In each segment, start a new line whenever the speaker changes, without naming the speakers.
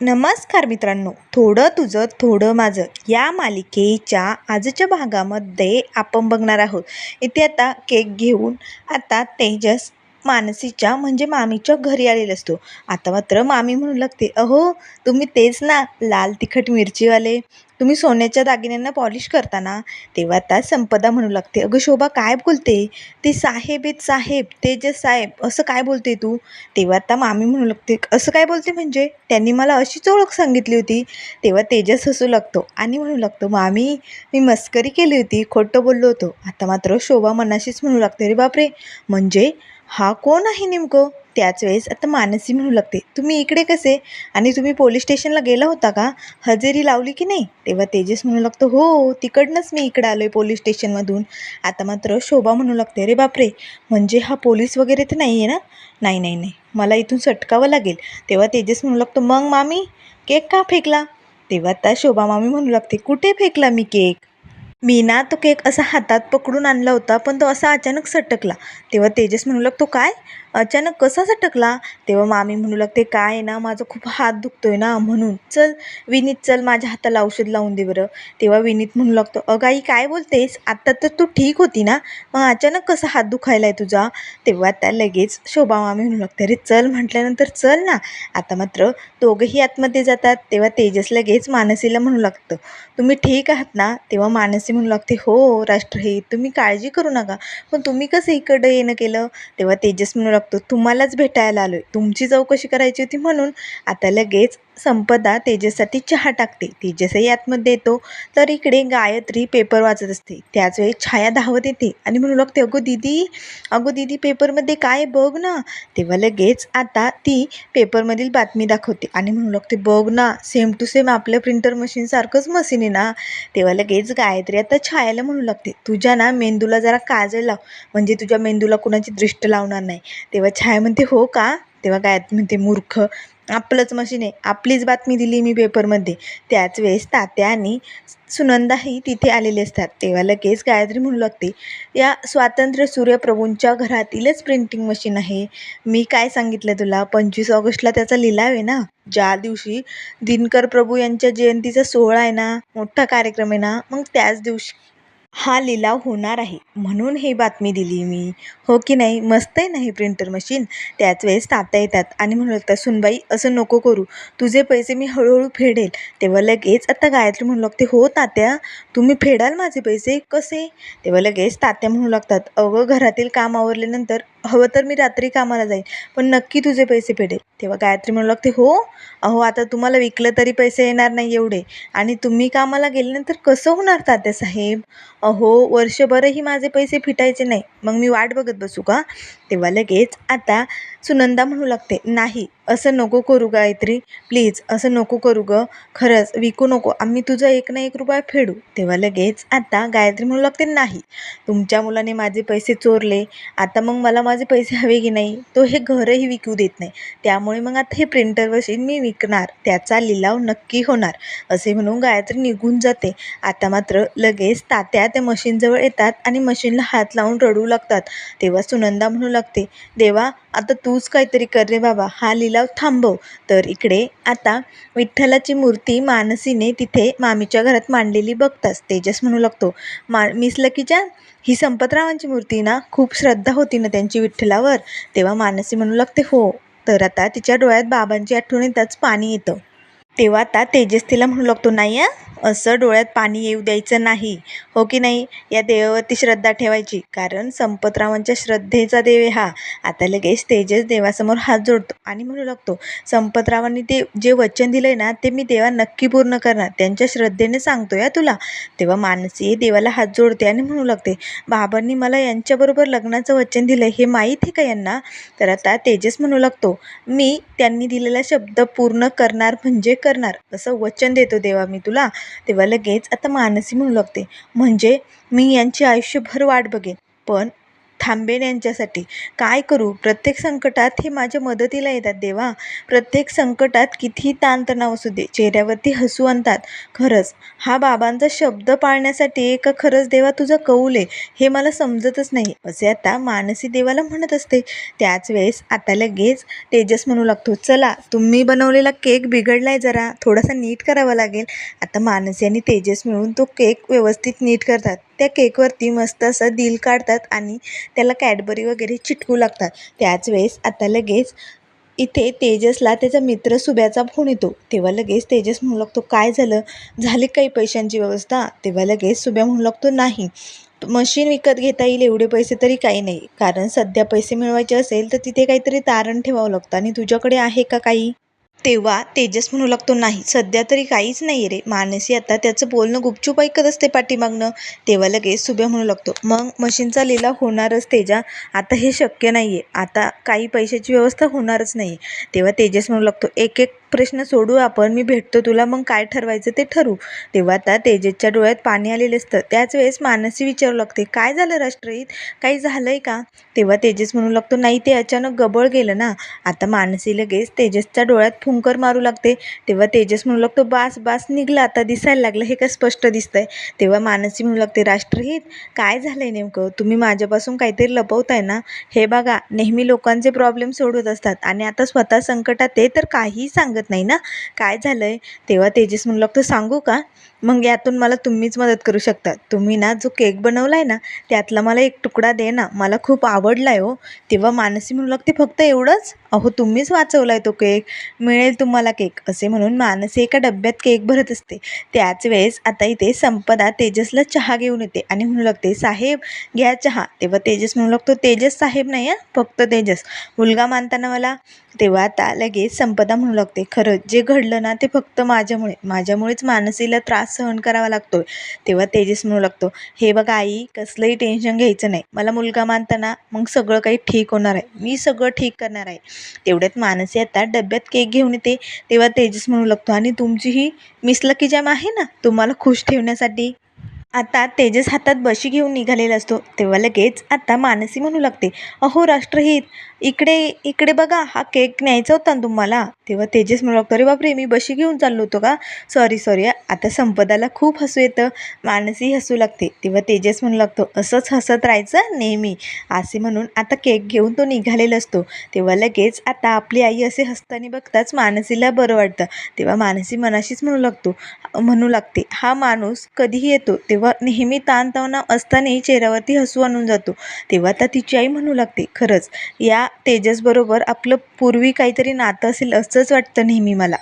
नमस्कार मित्रांनो. थोडं तुझं थोडं माझं या मालिकेच्या आजच्या भागामध्ये आपण बघणार आहोत. इथे आता केक घेऊन आता तेजस मानसीच्या म्हणजे मामीच्या घरी आलेला असतो. आता मात्र मामी म्हणू लागते अहो तुम्ही तेच ना लाल तिखट मिरचीवाले तुम्ही सोन्याच्या दागिन्यांना पॉलिश करता ना तेव्हा आता संपदा म्हणू लागते. अगं शोभा काय बोलते? ते साहेब आहेत साहेब तेजस साहेब असं काय बोलते तू? तेव्हा आता मामी म्हणू लागते असं काय बोलते म्हणजे? त्यांनी मला अशीच ओळख सांगितली होती. तेव्हा तेजस हसू लागतो आणि म्हणू लागतो मामी मी मस्करी केली होती खोटं बोललो होतो. आता मात्र शोभा मनाशीच म्हणू लागते रे बापरे म्हणजे? हा कोण आहे नेमकं? त्याच वेळेस आता मानसी म्हणू लागते तुम्ही इकडे कसे? आणि तुम्ही पोलीस स्टेशनला गेला होता का? हजेरी लावली की नाही? तेव्हा तेजस म्हणू लागतो हो तिकडनंच मी इकडं आलो आहे पोलीस स्टेशनमधून आता मात्र शोभा म्हणू लागते अरे बापरे! म्हणजे हा पोलीस वगैरे तर नाही आहे ना? नाही नाही नाही. मला इथून सटकावं लागेल. तेव्हा तेजस म्हणू लागतो मग मामी केक का फेकला? तेव्हा त्या शोभा मामी म्हणू लागते कुठे फेकला मी केक? मी ना तो केक असा हातात पकडून आणला होता पण तो असा अचानक सटकला. तेव्हा तेजस म्हणू लागतो काय? अचानक कसा सटकला? तेव्हा मामी म्हणू लागते काय आहे ना माझा खूप हात दुखतोय ना म्हणून. चल विनीत चल माझ्या हाताला औषध लावून दे बरं. तेव्हा विनीत म्हणू लागतो अगं आई काय बोलतेस? आत्ता तर तू ठीक होती ना? मग अचानक कसा हात दुखायला आहे तुझा? तेव्हा त्या लगेच शोभा मामी म्हणू लागते अरे चल म्हटल्यानंतर चल ना. आता मात्र दोघंही आतमध्ये जातात तेव्हा तेजस लगेच मानसीला म्हणू लागतं तुम्ही ठीक आहात ना? तेव्हा मानसी म्हणू लागते हो राष्ट्रहित तुम्ही काळजी करू नका पण तुम्ही कसं इकडं येणं केलं? तेव्हा तेजस म्हणू लागतं तुम्हालाच भेटायला आलो आहे तुमची चौकशी करायची होती म्हणून आता लगेच संपदा तेजससाठी चहा टाकते. तेजसही आतमध्ये येतो तर इकडे गायत्री पेपर वाचत असते. त्याच वेळी छाया धावत येते. आणि म्हणू लागते अगो दीदी अगो दीदी पेपरमध्ये काय बघ ना. तेव्हा लगेच आता ती पेपरमधील बातमी दाखवते. आणि म्हणू लागते बघ ना सेम टू सेम आपलं प्रिंटर मशीनसारखंच मशीन आहे ना. तेव्हा लगेच गायत्री आता छायाला म्हणू लागते तुझ्या ना मेंदूला जरा काजळ लाव. म्हणजे तुझ्या मेंदूला कुणाची दृष्ट लावणार नाही. तेव्हा छाया म्हणते हो का? तेव्हा गायत्री म्हणते मूर्ख आपलंच मशीन आहे. आपलीच बातमी दिली मी पेपरमध्ये त्याच वेळेस तात्या आणि सुनंदाही तिथे आलेले असतात. तेव्हा लगेच गायत्री म्हणू लागते या स्वातंत्र्य सूर्यप्रभूंच्या घरातीलच प्रिंटिंग मशीन आहे. मी काय सांगितलं तुला? पंचवीस ऑगस्टला त्याचा लिलाव आहे ना? ज्या दिवशी दिनकर प्रभू यांच्या जयंतीचा सोहळा आहे ना? मोठा कार्यक्रम आहे ना? मग त्याच दिवशी हा लिलाव होणार आहे. म्हणून ही बातमी दिली मी. हो की नाही? मस्त आहे ना हे प्रिंटर मशीन त्याच वेळेस तात्या येतात आणि म्हणू लागतात सुनबाई असं नको करू. तुझे पैसे मी हळूहळू फेडेल. तेव्हा लगेच आता गायत्री म्हणू लागते हो तात्या तुम्ही फेडाल माझे पैसे? कसे? तेव्हा लगेच तात्या म्हणू लागतात अगं घरातील काम आवरल्यानंतर हवं तर मी रात्री कामाला जाईन पण नक्की तुझे पैसे फेडेल. तेव्हा गायत्री म्हणू लागते हो? अहो आता तुम्हाला विकलं तरी पैसे येणार नाही एवढे. आणि तुम्ही कामाला गेल्यानंतर कसं होणार तात्यासाहेब अहो वर्षभरही माझे पैसे फिटायचे नाही. मग मी वाट बघत बसू का? तेव्हा लगेच आता सुनंदा म्हणू लागते नाही असं नको करू गायत्री प्लीज असं नको करू ग खरंच विकू नको आम्ही तुझा एक ना एक रुपया फेडू. तेव्हा लगेच आता गायत्री म्हणू लागते नाही तुमच्या मुलाने माझे पैसे चोरले आता मग मला माझे पैसे हवे की नाही? तो हे घरही विकू देत नाही त्यामुळे मग आता हे प्रिंटर मशीन मी विकणार त्याचा लिलाव नक्की होणार असे म्हणून गायत्री निघून जाते. आता मात्र लगेच तात्या त्या मशीनजवळ येतात आणि मशीनला हात लावून रडू लागतात. तेव्हा सुनंदा म्हणू लागते देवा आता तूच काहीतरी कर रे बाबा. हा लिलाव थांबव. तर इकडे आता विठ्ठलाची मूर्ती मानसीने तिथे मामीच्या घरात मांडलेली बघताच तेजस म्हणू लागतो. मा मिस लकीच्या? ही संपतरावांची मूर्ती ना? खूप श्रद्धा होती ना त्यांची विठ्ठलावर. तेव्हा मानसी म्हणू लागते हो. तर आता तिच्या डोळ्यात बाबांची आठवण येताच पाणी येतं. तेव्हा आता तेजस तिला म्हणू लागतो नाही आ असं डोळ्यात पाणी येऊ द्यायचं नाही. हो की नाही? या देवावरती श्रद्धा ठेवायची. कारण संपतरावांच्या श्रद्धेचा देव हा. आता लगेच तेजस देवासमोर हात जोडतो आणि म्हणू लागतो संपतरावांनी ते जे वचन दिलं आहे ना ते मी देवा नक्की पूर्ण करणार. त्यांच्या श्रद्धेने सांगतो या तुला. तेव्हा मानसी देवाला हात जोडते आणि म्हणू लागते बाबांनी मला यांच्याबरोबर लग्नाचं वचन दिलं हे माहीत आहे का यांना? तर आता तेजस म्हणू लागतो मी त्यांनी दिलेला शब्द पूर्ण करणार म्हणजे करणार. असं वचन देतो देवा मी तुला. तेव्हा लगेच आता मानसी म्हणू लागते. म्हणजे मी यांची आयुष्यभर वाट बघेन. पण थांबेन यांच्यासाठी. काय करू? प्रत्येक संकटात हे माझ्या मदतीला येतात देवा. प्रत्येक संकटात कितीही ताणतणाव असू दे. चेहऱ्यावरती हसू आणतात. खरंच हा बाबांचा शब्द पाळण्यासाठी का खरंच देवा तुझं कौल आहे. हे मला समजतच नाही. असे आता मानसी देवाला म्हणत असते. त्याच वेळेस आता लगेच तेजस म्हणू लागतो चला तुम्ही बनवलेला केक बिघडलाय जरा. थोडासा नीट करावा लागेल. आता मानसी आणि तेजस मिळून तो केक व्यवस्थित नीट करतात. त्या केकवरती मस्त असं दिल काढतात आणि त्याला कॅडबरी वगैरे चिटकू लागतात. त्याच वेळेस आता लगेच इथे तेजसला त्याचा मित्र सुब्याचा फोन येतो. तेव्हा लगेच तेजस म्हणू लागतो काय झालं? झाली काही पैशांची व्यवस्था? तेव्हा लगेच सुब्या म्हणू लागतो नाही. मशीन विकत घेता येईल एवढे पैसे तरी काही नाही. कारण सध्या पैसे मिळवायचे असेल तर तिथे काहीतरी तारण ठेवावं लागतं आणि तुझ्याकडे आहे का काही? तेव्हा तेजस म्हणू लागतो नाही सध्या तरी काहीच नाही रे. मानसी आता त्याचं बोलणं गुपचूप ऐकत असते पाठीमागणं तेव्हा लगेच सुभ्या म्हणू लागतो मग मशीनचा लिलाव होणारच तेजा. आता हे शक्य नाही आहे आता काही पैशाची व्यवस्था होणारच नाही तेव्हा तेजस म्हणू लागतो एक एक प्रश्न सोडू आपण मी भेटतो तुला मग काय ठरवायचं ते ठरू तेव्हा आता तेजेसच्या डोळ्यात पाणी आलेलं असतं. त्याच वेळेस मानसी विचारू लागते काय झालं राष्ट्रहित? काही झालंय का? तेव्हा तेजस म्हणू लागतो नाही ते अचानक गबळ गेलं ना. आता मानसी लगेच तेजसच्या डोळ्यात फुंकर मारू लागते. तेव्हा तेजस म्हणू लागतो बास बास निघला आता दिसायला लागलं हे काय स्पष्ट दिसतंय. तेव्हा मानसी म्हणू लागते राष्ट्रहित? काय झालंय नेमकं? तुम्ही माझ्यापासून काहीतरी लपवताय ना? हे बघा नेहमी लोकांचे प्रॉब्लेम सोडवत असतात आणि आता स्वतः संकटात ते तर काहीही सांगत नाही ना? काय झालं आहे तेव्हा तेजस म्हणू लागतो सांगू का? मग यातून मला तुम्हीच मदत करू शकता. तुम्ही ना जो केक बनवला आहे ना त्यातला मला एक तुकडा दे ना. मला खूप आवडला आहे हो. तेव्हा मानसी म्हणू लागते फक्त एवढंच? अहो तुम्हीच वाचवला आहे तो केक. मिळेल तुम्हाला केक. असे म्हणून मानसी एका डब्यात केक भरत असते. त्याच वेळेस आता इथे संपदा तेजसला चहा घेऊन येते आणि म्हणू लागते साहेब घ्या चहा. तेव्हा तेजस म्हणू लागतो तेजस साहेब नाही आहे फक्त तेजस. मुलगा मानताना मला तेव्हा आता लगेच संपदा म्हणू लागते खरं जे घडलं ना ते फक्त माझ्यामुळे. माझ्यामुळेच मानसीला त्रास सहन करावा लागतोय. तेव्हा तेजस म्हणू लागतो हे बघा आई कसलंही टेन्शन घ्यायचं नाही. मला मुलगा मानताना मग सगळं काही ठीक होणार आहे. मी सगळं ठीक करणार आहे. तेवढ्यात मानसी आता डब्यात केक घेऊन येते. तेव्हा तेजस म्हणू लागतो आणि तुमची ही मिस लकी जॅम आहे ना? तुम्हाला खुश ठेवण्यासाठी. आता तेजस हातात बशी घेऊन निघालेला असतो. तेव्हा लगेच आता मानसी म्हणू लागते अहो राष्ट्रहित इकडे इकडे बघा हा केक न्यायचा होता ना तुम्हाला? तेव्हा तेजस म्हणू लागतो अरे बापरे मी बशी घेऊन चाललो होतो का? सॉरी सॉरी आता संपदाला खूप हसू येतं. मानसी हसू लागते. तेव्हा तेजस म्हणू लागतो असंच हसत राहायचं नेहमी. असे म्हणून आता केक घेऊन तो निघालेला असतो. तेव्हा लगेच आता आपली आई असे हसताना बघताच मानसीला बरं वाटतं. तेव्हा मानसी मनाशीच म्हणू लागतो म्हणू लागते हा माणूस कधीही येतो. तेव्हा नेहमी ताणतणाव असतानाही चेहऱ्यावरती हसू आणून जातो तेव्हा आता तिची आई म्हणू लागते खरंच या तेजसबरोबर आपलं पूर्वी काहीतरी नातं असेल असंच वाटतं नेहमी मला.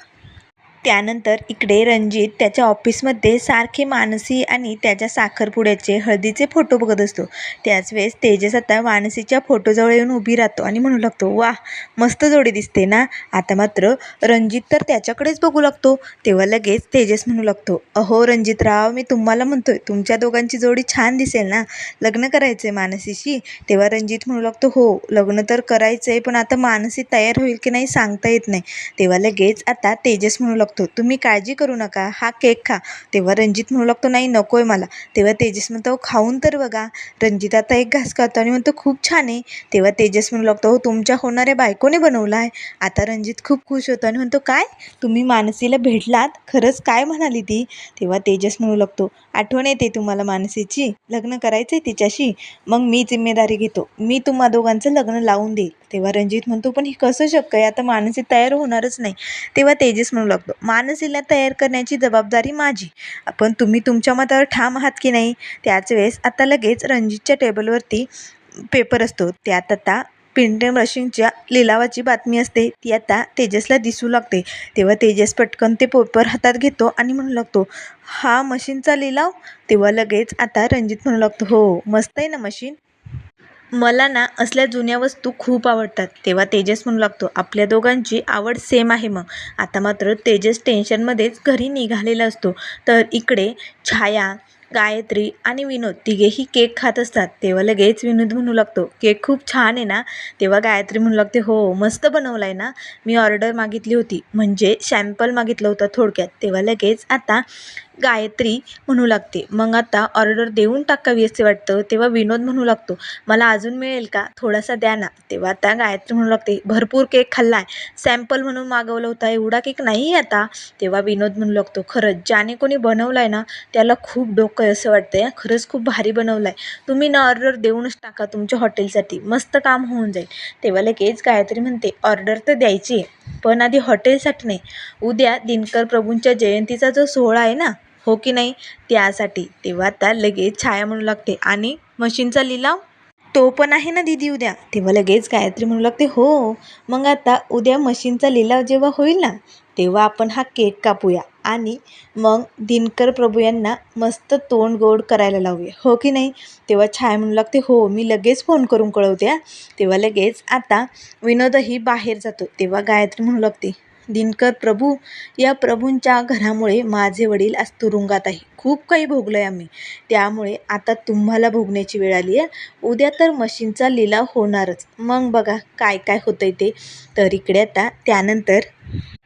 त्यानंतर इकडे रणजित त्याच्या ऑफिसमध्ये सारखे मानसी आणि त्याच्या साखरपुड्याचे हळदीचे फोटो बघत असतो. त्याच वेळेस तेजस आता मानसीच्या फोटोजवळ येऊन उभी राहतो आणि म्हणू लागतो वा मस्त जोडी दिसते ना? आता मात्र रणजित तर त्याच्याकडेच बघू लागतो. तेव्हा लगेच तेजस म्हणू लागतो अहो रणजितराव मी तुम्हाला म्हणतोय तुमच्या दोघांची जोडी छान दिसेल ना? लग्न करायचं आहे मानसीशी? तेव्हा रणजित म्हणू लागतो हो लग्न तर करायचं आहे पण आता मानसी तयार होईल की नाही सांगता येत नाही. तेव्हा लगेच आता तेजस म्हणू लागतो तुम्ही काळजी करू नका. हा केक खा. तेव्हा रणजित म्हणू लागतो नाही नको आहे मला. तेव्हा तेजस म्हणतो हो, खाऊन तर बघा. रणजित आता एक घास खातो आणि म्हणतो खूप छान आहे. तेव्हा तेजस म्हणू लागतो हो, तुमच्या होणाऱ्या बायकोने बनवला आहे आता रणजित खूप खुश होतो आणि म्हणतो काय? तुम्ही मानसीला भेटलात? खरंच काय म्हणाली ती? तेव्हा तेजस म्हणू लागतो आठवण येते तुम्हाला मानसीची? लग्न करायचं आहे तिच्याशी? मग मी जिम्मेदारी घेतो. मी तुम्हा दोघांचं लग्न लावून देईल. तेव्हा रणजित म्हणतो पण हे कसं शक्य आहे? आता मानसी तयार होणारच नाही. तेव्हा तेजस म्हणू लागतो मानसीला तयार करण्याची जबाबदारी माझी. पण तुम्ही तुमच्या मतावर ठाम आहात की नाही? त्याच वेळेस आता लगेच रणजितच्या टेबलवरती पेपर असतो. त्यात आता प्रिंटिंग मशीनच्या लिलावाची बातमी असते. ती आता तेजसला दिसू लागते. तेव्हा तेजस पटकन ते पेपर हातात घेतो आणि म्हणू लागतो हा मशीनचा लिलाव? तेव्हा लगेच आता रणजित म्हणू लागतो हो मस्त आहे ना मशीन मला ना असल्या जुन्या वस्तू खूप आवडतात. तेव्हा तेजस म्हणू लागतो. आपल्या दोघांची आवड सेम आहे मग. आता मात्र तेजस टेन्शनमध्येच घरी निघालेला असतो. तर इकडे छाया गायत्री आणि विनोद तिघेही केक खात असतात. तेव्हा लगेच विनोद म्हणू लागतो केक खूप छान आहे ना? तेव्हा गायत्री म्हणू लागते हो मस्त बनवला आहे ना? मी ऑर्डर मागितली होती. म्हणजे शॅम्पल मागितलं होतं थोडक्यात. तेव्हा लगेच आता गायत्री म्हणू लागते. मग आता ऑर्डर देऊन टाकावी असे वाटतं तेव्हा विनोद म्हणू लागतो मला अजून मिळेल का? थोडासा द्या ना. तेव्हा आता गायत्री म्हणू लागते भरपूर केक खाल्ला आहे सॅम्पल म्हणून मागवला होता एवढा केक नाही आहे आता. तेव्हा विनोद म्हणू लागतो खरंच ज्याने कोणी बनवला आहे ना त्याला खूप डोकं आहे असं वाटतं आहे खरंच खूप भारी बनवलं आहे तुम्ही ना ऑर्डर देऊनच टाका तुमच्या हॉटेलसाठी मस्त काम होऊन जाईल. तेव्हा लगेच गायत्री म्हणते ऑर्डर तर द्यायची आहे पण आधी हॉटेलसाठी नाही. उद्या दिनकर प्रभूंच्या जयंतीचा जो सोहळा आहे ना हो की नाही? त्यासाठी तेव्हा आता लगेच छाया म्हणू लागते. आणि मशीनचा लिलाव? तो पण आहे ना दीदी उद्या. तेव्हा लगेच गायत्री म्हणू लागते हो मग आता उद्या मशीनचा लिलाव जेव्हा होईल ना तेव्हा आपण हा केक कापूया आणि मग दिनकर प्रभू यांना मस्त तोंड गोड करायला लावूया. हो की नाही? तेव्हा छाया म्हणू लागते हो मी लगेच फोन करून कळवते तेव्हा लगेच आता विनोदही बाहेर जातो. तेव्हा गायत्री म्हणू लागते दिनकर प्रभू या प्रभूंच्या घरामुळे माझे वडील आज तुरुंगात आहे. खूप काही भोगलं आहे आम्ही. त्यामुळे आता तुम्हाला भोगण्याची वेळ आली आहे. उद्या तर मशीनचा लिलाव होणारच. मग बघा काय काय होतं आहे ते. तर इकडे आता त्यानंतर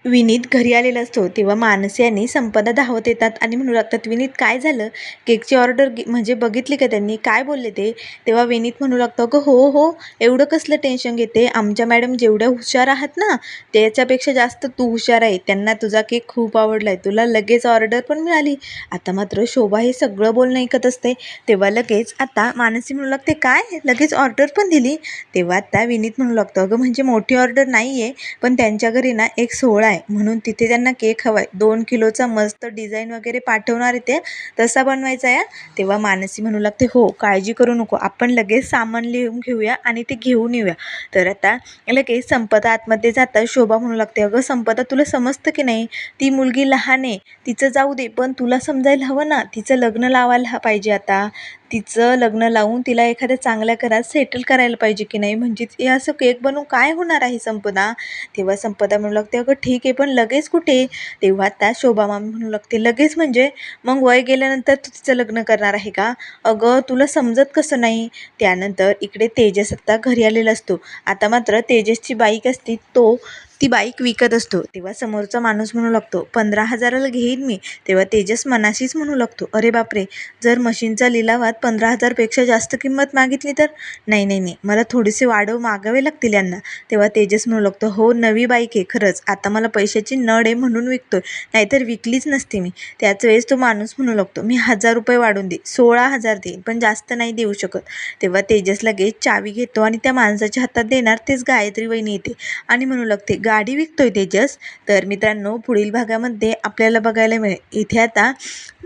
विनीत घरी आलेला असतो तेव्हा मानसी आणि संपदा धावत येतात आणि म्हणू लागतात विनीत काय झालं? केकची ऑर्डर म्हणजे बघितली का त्यांनी? काय बोलले ते? तेव्हा विनीत म्हणू लागतो अगं हो हो एवढं कसलं टेन्शन घेते? आमच्या मॅडम जेवढ्या हुशार आहात ना त्याच्यापेक्षा जास्त तू हुशार आहे. त्यांना तुझा केक खूप आवडला आहे तुला लगेच ऑर्डर पण मिळाली. आता मात्र शोभा हे सगळं बोलणं ऐकत असते. तेव्हा लगेच आता मानसी म्हणू लागते काय? लगेच ऑर्डर पण दिली? तेव्हा आता विनीत म्हणू लागतो अगं म्हणजे मोठी ऑर्डर नाही आहे पण त्यांच्या घरी ना एक सोहळा आहे म्हणून तिथे त्यांना केक हवा आहे दोन किलोचा मस्त डिझाईन वगैरे पाठवणार आहे ते. तसा बनवायचा आहे तेव्हा मानसी म्हणू लागते हो काळजी करू नको. आपण लगेच सामान लिहून घेऊया आणि ते घेऊन येऊया. तर आता लगेच संपदा आतमध्ये जाता शोभा म्हणू लागते अगं संपदा तुला समजतं की नाही? ती मुलगी लहान आहे. तिचं जाऊ दे पण तुला समजायला हवं ना? तिचं लग्न लावायला पाहिजे आता. तिचं लग्न लावून तिला एखाद्या चांगल्या घरात सेटल करायला पाहिजे की नाही? म्हणजे हे असं केक बनवून काय होणार आहे संपदा? तेव्हा संपदा म्हणू लागते अगं ठीक आहे पण लगेच कुठे? तेव्हा त्या शोभामा म्हणू लागते लगेच म्हणजे? मग वय गेल्यानंतर तू तिचं लग्न करणार आहे का? अगं तुला समजत कसं नाही. त्यानंतर इकडे तेजस आत्ता घरी आलेला असतो. आता मात्र तेजसची बाईक असती तो ती बाईक विकत असतो. तेव्हा समोरचा माणूस म्हणू लागतो पंधरा हजाराला घेईन मी. तेव्हा तेजस मनाशीच म्हणू लागतो अरे बापरे जर मशीनच्या लिलावात पंधरा हजारपेक्षा जास्त किंमत मागितली तर? नाही नाही नाही मला थोडेसे वाढव मागावे लागतील यांना. तेव्हा तेजस म्हणू लागतो हो नवी बाईक आहे खरंच. आता मला पैशाची नड आहे म्हणून विकतो नाहीतर विकलीच नसते मी. त्याच वेळेस तो माणूस म्हणू लागतो मी हजार रुपये वाढून दे सोळा हजार देईन पण जास्त नाही देऊ शकत. तेव्हा तेजस लगेच चावी घेतो आणि त्या माणसाच्या हातात देणार तेच गायत्री वहिनी येते. आणि म्हणू लागते गाडी विकतोय तेजस. तर मित्रांनो पुढील भागामध्ये आपल्याला बघायला मिळेल. इथे आता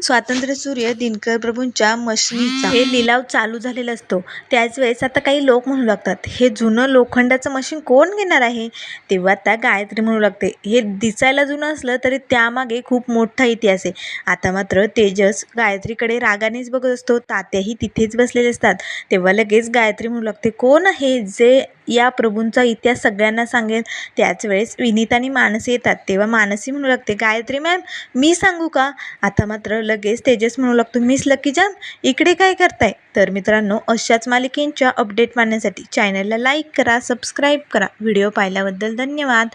स्वातंत्र्य सूर्य दिनकर प्रभूंच्या मशीनीचा हे लिलाव चालू झालेला असतो. त्याच वेळेस आता काही लोक म्हणू लागतात हे जुनं लोखंडाचं मशीन कोण घेणार आहे? तेव्हा आता गायत्री म्हणू लागते हे दिसायला जुनं असलं तरी त्यामागे खूप मोठा इतिहास आहे. आता मात्र तेजस गायत्रीकडे रागानेच बघत असतो. तात्याही तिथेच बसलेले असतात. तेव्हा लगेच गायत्री म्हणू लागते कोण आहे जे या प्रभूंचा इतिहास सगळ्यांना सांगेल त्याच वेळेस विनीत आणि मानसी येतात. तेव्हा मानसी म्हणू लागते गायत्री मॅम मी सांगू का? आता मात्र लगेच तेजस म्हणू लागतो मिस लकी जाम इकडे काय करताय? तर मित्रांनो अशाच मालिकेंच्या अपडेट पाहण्यासाठी चॅनलला लाईक करा सबस्क्राईब करा. व्हिडिओ पाहिल्याबद्दल धन्यवाद.